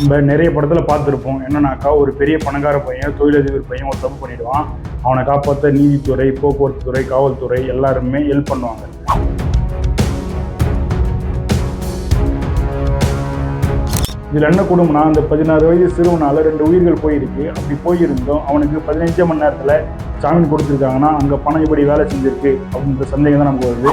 நம்ம நிறைய படத்தில் பார்த்துருப்போம். என்னன்னாக்கா ஒரு பெரிய பணக்கார பையன் தொழிலதிபர் பையன் ஒரு தப்பு பண்ணிடுவான். அவனை காப்பாற்ற நீதித்துறை போக்குவரத்து துறை காவல்துறை எல்லாருமே ஹெல்ப் பண்ணுவாங்க. இதில் என்ன கொடுமைனா அந்த பதினாறு வயது சிறுவனால ரெண்டு உயிர்கள் போயிருக்கு. அப்படி போயிருந்தோம். அவனுக்கு பதினஞ்சு மணி நேரத்தில் ஜாமீன் கொடுத்துருக்காங்கன்னா அங்கே பணம் இப்படி வேலை செஞ்சிருக்கு? அப்படின்ற சந்தேகம் தான் நமக்கு வருது.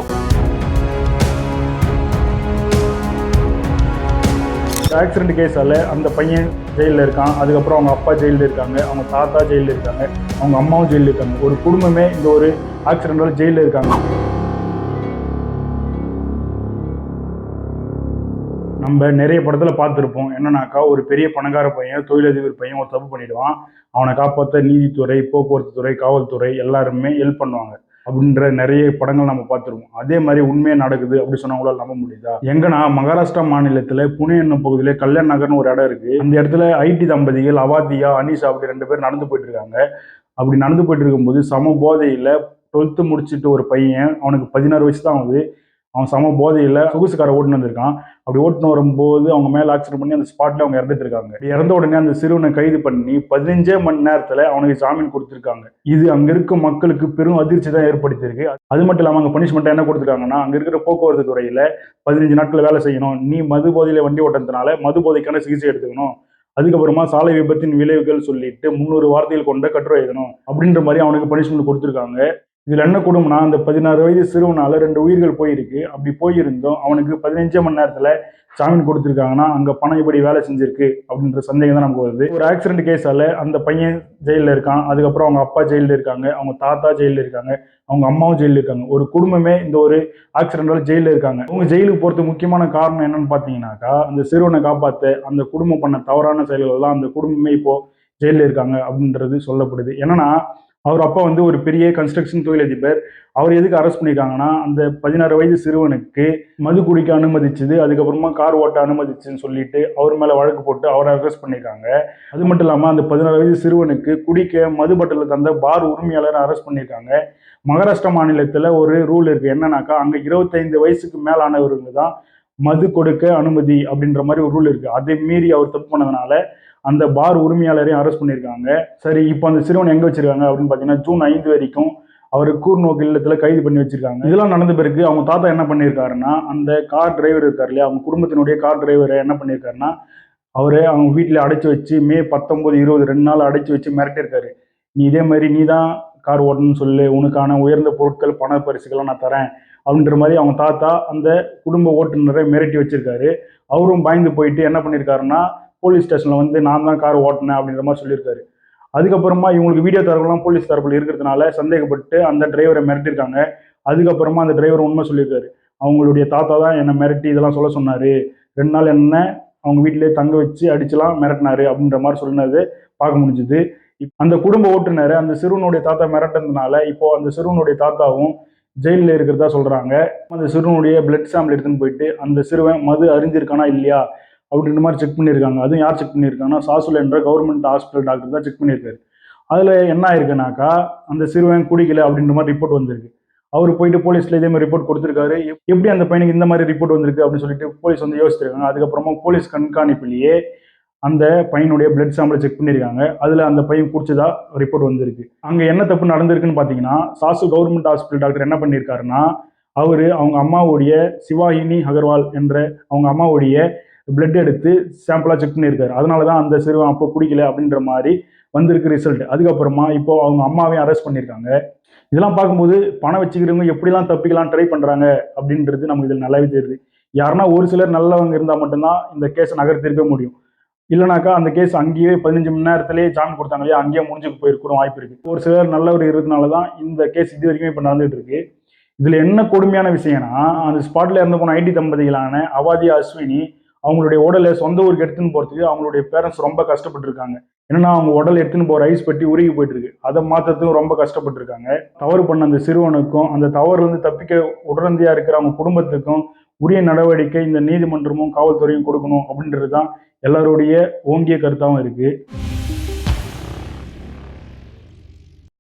ஆக்சிடென்ட் கேஸால் அந்த பையன் ஜெயிலில் இருக்கான். அதுக்கப்புறம் அவங்க அப்பா ஜெயிலில் இருக்காங்க. அவங்க தாத்தா ஜெயிலில் இருக்காங்க. அவங்க அம்மாவும் ஜெயிலில் இருக்காங்க. ஒரு குடும்பமே இந்த ஒரு ஆக்சிடென்டால் ஜெயிலில் இருக்காங்க. நம்ம நிறைய படத்தில் பார்த்துருப்போம். என்னன்னாக்கா ஒரு பெரிய பணக்கார பையன் தொழிலதிபர் பையன் ஒரு தப்பு பண்ணிடுவான். அவனை காப்பாற்ற நீதித்துறை போக்குவரத்து துறை காவல்துறை எல்லாருமே ஹெல்ப் பண்ணுவாங்க. அப்படின்ற நிறைய படங்கள் நம்ம பார்த்துருவோம் அதே மாதிரி உண்மையாக நடக்குது அப்படி சொன்னவங்களால நம்ப முடியுதா? எங்கன்னா மகாராஷ்டிரா மாநிலத்தில் புனே என்னும் பகுதியில் கல்யாண் நகர்னு ஒரு இடம் இருக்கு. அந்த இடத்துல ஐடி தம்பதிகள் அவாத்தியா அனீஷா அப்படி ரெண்டு பேர் நடந்து போயிட்டு இருக்காங்க அப்படி நடந்து போயிட்டு இருக்கும்போது சம போதையில் டுவெல்த்து முடிச்சுட்டு ஒரு பையன் அவனுக்கு பதினாறு வயசு தான் ஆகுது. அவன் சம போதையில் சொகுசு ஓட்டுனு ஓட்டுன்னு வந்திருக்கான். அப்படி ஓட்டுனு வரும்போது அவங்க மேலே ஆக்சிடென்ட் பண்ணி அந்த ஸ்பாட்ல அவங்க இறந்துட்டு இருக்காங்க. இறந்த உடனே அந்த சிறுவனை கைது பண்ணி பதினஞ்சே மணி நேரத்தில் அவனுக்கு ஜாமீன் கொடுத்துருக்காங்க. இது அங்கே இருக்க மக்களுக்கு பெரும் அதிர்ச்சி தான் ஏற்படுத்தியிருக்கு. அது மட்டும் இல்லாமல் அங்கே பனிஷ்மெண்ட்டாக என்ன கொடுத்துருக்காங்கன்னா அங்கே இருக்கிற போக்குவரத்து துறையில் பதினஞ்சு நாட்கள் வேலை செய்யணும். நீ மது போதையில் வண்டி ஓட்டுறதுனால மது போதைக்கான சிகிச்சை எடுத்துக்கணும். அதுக்கப்புறமா சாலை விபத்தின் விளைவுகள் சொல்லிட்டு முந்நூறு வார்த்தைகள் கொண்ட கட்டுரை எழுதணும். அப்படின்ற மாதிரி அவனுக்கு பனிஷ்மெண்ட் கொடுத்துருக்காங்க. இதில் என்ன குடும்பம்னா அந்த பதினாறு வயது சிறுவனால ரெண்டு உயிர்கள் போயிருக்கு. அப்படி போயிருந்தோம். அவனுக்கு பதினஞ்சே மணி நேரத்தில் ஜாமீன் கொடுத்துருக்காங்கன்னா அங்கே பணம் இப்படி வேலை செஞ்சிருக்கு அப்படின்ற சந்தேகம் தான் நமக்கு வருது. ஒரு ஆக்சிடென்ட் கேஸால் அந்த பையன் ஜெயிலில் இருக்கான். அதுக்கப்புறம் அவங்க அப்பா ஜெயிலில் இருக்காங்க. அவங்க தாத்தா ஜெயிலில் இருக்காங்க. அவங்க அம்மாவும் ஜெயிலில் இருக்காங்க. ஒரு குடும்பமே இந்த ஒரு ஆக்சிடென்டால் ஜெயிலில் இருக்காங்க. அவங்க ஜெயிலுக்கு போகிறதுக்கு முக்கியமான காரணம் என்னன்னு பார்த்தீங்கன்னாக்கா அந்த சிறுவனை காப்பாற்ற அந்த குடும்பம் பண்ண தவறான செயல்கள் தான் அந்த குடும்பமே இப்போது ஜெயிலில் இருக்காங்க அப்படின்றது சொல்லப்படுது. என்னன்னா அவர் அப்பா வந்து ஒரு பெரிய கன்ஸ்ட்ரக்ஷன் தொழிலதிபர் அவர் எதுக்கு அரெஸ்ட் பண்ணியிருக்காங்கன்னா அந்த பதினாறு வயது சிறுவனுக்கு மது குடிக்க அனுமதிச்சது அதுக்கப்புறமா கார் ஓட்ட அனுமதிச்சுன்னு சொல்லிட்டு அவர் மேலே வழக்கு போட்டு அவரை அரெஸ்ட் பண்ணியிருக்காங்க அது மட்டும் இல்லாமல் அந்த பதினாறு வயது சிறுவனுக்கு குடிக்க மது பட்டில் தந்த பார் உரிமையாளரை அரெஸ்ட் பண்ணியிருக்காங்க மகாராஷ்டிரா மாநிலத்தில் ஒரு ரூல் இருக்குது என்னன்னாக்கா அங்கே இருபத்தைந்து வயசுக்கு மேலானவருக்கு தான் மது கொடுக்க அனுமதி அப்படின்ற மாதிரி ஒரு ரூல் இருக்குது அதை மீறி அவர் தப்பு பண்ணதுனால அந்த பார் உரிமையாளரையும் அரெஸ்ட் பண்ணியிருக்காங்க. சரி இப்போ அந்த சிறுவன் எங்கே வச்சிருக்காங்க அப்படின்னு பார்த்தீங்கன்னா ஜூன் ஐந்து வரைக்கும் அவர் கூர்நோக்கு இல்லத்தில் கைது பண்ணி வச்சிருக்காங்க. இதெல்லாம் நடந்த பிறகு அவங்க தாத்தா என்ன பண்ணியிருக்காருன்னா அந்த கார் டிரைவர் இருக்கார் இல்லையா அவங்க குடும்பத்தினுடைய கார் டிரைவரை என்ன பண்ணியிருக்காருன்னா அவரை அவங்க வீட்டில் அடைச்சி வச்சு மே பத்தொம்போது இருபது ரெண்டு நாள் அடைச்சி வச்சு மிரட்டியிருக்காரு. நீ இதே மாதிரி நீ தான் கார் ஓட்டணும்னு சொல்லு உனக்கான உயர்ந்த பொருட்கள் பண பரிசுகள்லாம் நான் தரேன் அப்படின்ற மாதிரி அவங்க தாத்தா அந்த குடும்ப ஓட்டுநரை மிரட்டி வச்சிருக்காரு. அவரும் பயந்து போயிட்டு என்ன பண்ணியிருக்காருன்னா போலீஸ் ஸ்டேஷனில் வந்து நான் தான் கார் ஓட்டினேன் அப்படின்ற மாதிரி சொல்லியிருக்காரு. அதுக்கப்புறமா இவங்களுக்கு வீடியோ தரப்புலாம் போலீஸ் தரப்புல இருக்கிறதுனால சந்தேகப்பட்டு அந்த டிரைவரை மிரட்டிருக்காங்க அதுக்கப்புறமா அந்த டிரைவர் உண்மை சொல்லியிருக்காரு. அவங்களுடைய தாத்தா தான் என்னை மிரட்டி இதெல்லாம் சொல்ல சொன்னார். ரெண்டு நாள் என்ன அவங்க வீட்டிலேயே தங்க வச்சு அடிச்சுலாம் மிரட்டினாரு அப்படின்ற மாதிரி சொன்னது பார்க்க முடிஞ்சுது. இப் அந்த குடும்ப ஓட்டுநர் அந்த சிறுவனுடைய தாத்தா மிரட்டினதுனால இப்போ அந்த சிறுவனுடைய தாத்தாவும் ஜெயிலில் இருக்கிறதா சொல்கிறாங்க அந்த சிறுவனுடைய பிளட் சாம்பிள் எடுத்துன்னு போயிட்டு அந்த சிறுவன் மது அறிஞ்சிருக்கானா இல்லையா? அப்படின்ற மாதிரி செக் பண்ணியிருக்காங்க. அதுவும் யார் செக் பண்ணியிருக்காங்கன்னா சாசுல என்ற கவர்மெண்ட் ஹாஸ்பிட்டல் டாக்டர் தான் செக் பண்ணியிருக்காரு. அதில் என்ன ஆயிருக்குனாக்கா அந்த சிறுவன் குடிக்கல அப்படின்ற மாதிரி ரிப்போர்ட் வந்திருக்கு. அவர் போயிட்டு போலீஸில் இதே மாதிரி ரிப்போர்ட் கொடுத்துருக்காரு. எப்படி அந்த பையனுக்கு இந்த மாதிரி ரிப்போர்ட் வந்திருக்கு அப்படின்னு சொல்லிட்டு போலீஸ் வந்து யோசிச்சிருக்காங்க. அதுக்கப்புறமா போலீஸ் கண்காணிப்பிலேயே அந்த பையனுடைய பிளட் சாம்பிளை செக் பண்ணியிருக்காங்க. அதில் அந்த பையன் குடிச்சதா ரிப்போர்ட் வந்திருக்கு. அங்கே என்ன தப்பு நடந்திருக்குன்னு பார்த்தீங்கன்னா சாசு கவர்மெண்ட் ஹாஸ்பிட்டல் டாக்டர் என்ன பண்ணியிருக்காருன்னா அவர் அவங்க அம்மாவுடைய சிவாஹினி அகர்வால் என்ற அவங்க அம்மாவுடைய பிளட் எடுத்து சாம்பிளாக செக் பண்ணியிருக்காரு. அதனால தான் அந்த சிறுவன் அப்போ குடிக்கல அப்படின்ற மாதிரி வந்திருக்கு ரிசல்ட் அதுக்கப்புறமா இப்போ அவங்க அம்மாவையும் அரெஸ்ட் பண்ணியிருக்காங்க. இதெல்லாம் பார்க்கும்போது பணம் வச்சுக்கிறவங்க எப்படிலாம் தப்பிக்கலாம் ட்ரை பண்ணுறாங்க அப்படின்றது நமக்கு இதில் நல்லாவே தெரியுது. யாருன்னா ஒரு சிலர் நல்லவங்க இருந்தால் மட்டும்தான் இந்த கேஸை நகர்த்திருக்க முடியும். இல்லைனாக்கா அந்த கேஸ் அங்கேயே பதினஞ்சு மணி நேரத்திலேயே ஜாமீன் கொடுத்தாங்க இல்லையா? அங்கேயே முடிஞ்சுக்கு போயிருக்கிற வாய்ப்பு இருக்குது ஒரு சிலர் நல்லவர் இருக்கிறதுனால தான் இந்த கேஸ் இது வரைக்கும் இப்போ நடந்துட்டு இருக்கு. இதில் என்ன கொடுமையான விஷயம்னா அந்த ஸ்பாட்டில் இறந்து போன ஐடி தம்பதிகளான அவாதி அஸ்வினி அவங்களுடைய உடலை சொந்த ஊருக்கு எடுத்துன்னு போறதுக்கு அவங்களுடைய பேரண்ட்ஸ் ரொம்ப கஷ்டப்பட்டுருக்காங்க. ஏன்னா என்னன்னா அவங்க உடல் எடுத்துன்னு போற ஐஸ் பெட்டி உருகி போயிட்டு இருக்கு அதை மாத்துறதுக்கும் ரொம்ப கஷ்டப்பட்டிருக்காங்க. தவறு பண்ண அந்த சிறுவனுக்கும் அந்த தவறுலேருந்து தப்பிக்க உடனடியாக இருக்கிற அவங்க குடும்பத்துக்கும் உரிய நடவடிக்கை இந்த நீதிமன்றமும் காவல்துறையும் கொடுக்கணும் அப்படின்றது தான் எல்லாருடைய ஓங்கிய கருத்தாகவும் இருக்குது